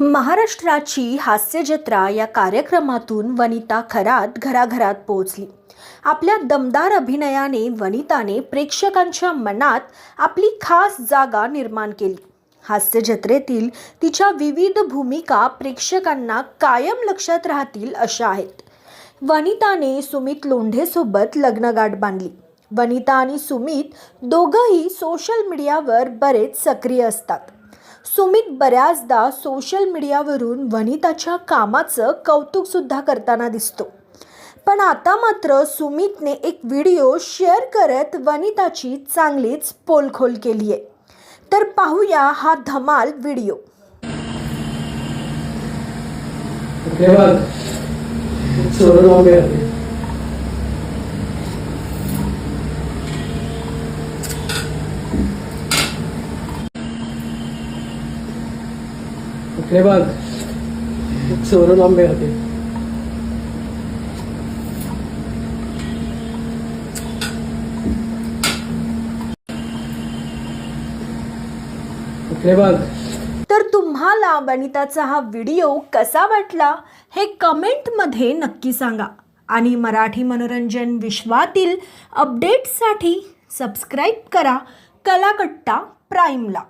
महाराष्ट्राची हास्यजत्रा या कार्यक्रमातून वनिता खरात घराघरात पोहोचली. आपल्या दमदार अभिनयाने वनिताने प्रेक्षकांच्या मनात आपली खास जागा निर्माण केली. हास्यजत्रेतील तिच्या विविध भूमिका प्रेक्षकांना कायम लक्षात राहतील अशा आहेत. वनिताने सुमित लोंढेसोबत लग्नगाठ बांधली. वनिता आणि सुमित दोघंही सोशल मीडियावर बरेच सक्रिय असतात. सुमित बऱ्याचदा सोशल मीडियावरून वनिताच्या कामाचं कौतुकसुद्धा करताना दिसतो. पण आता मात्र सुमितने एक व्हिडिओ शेअर करत वनिताची चांगलीच पोलखोल केली आहे तर पाहूया हा धमाल व्हिडिओ हे बघ सोडून उभे होते हे बघ. सोडून आंबे होते. हे बघ. तर तुम्हाला वनिताचा हा व्हिडिओ कसा वाटला हे कमेंटमध्ये नक्की सांगा. आणि मराठी मनोरंजन विश्वातील अपडेट्ससाठी सबस्क्राईब करा कलाकट्टा प्राईमला.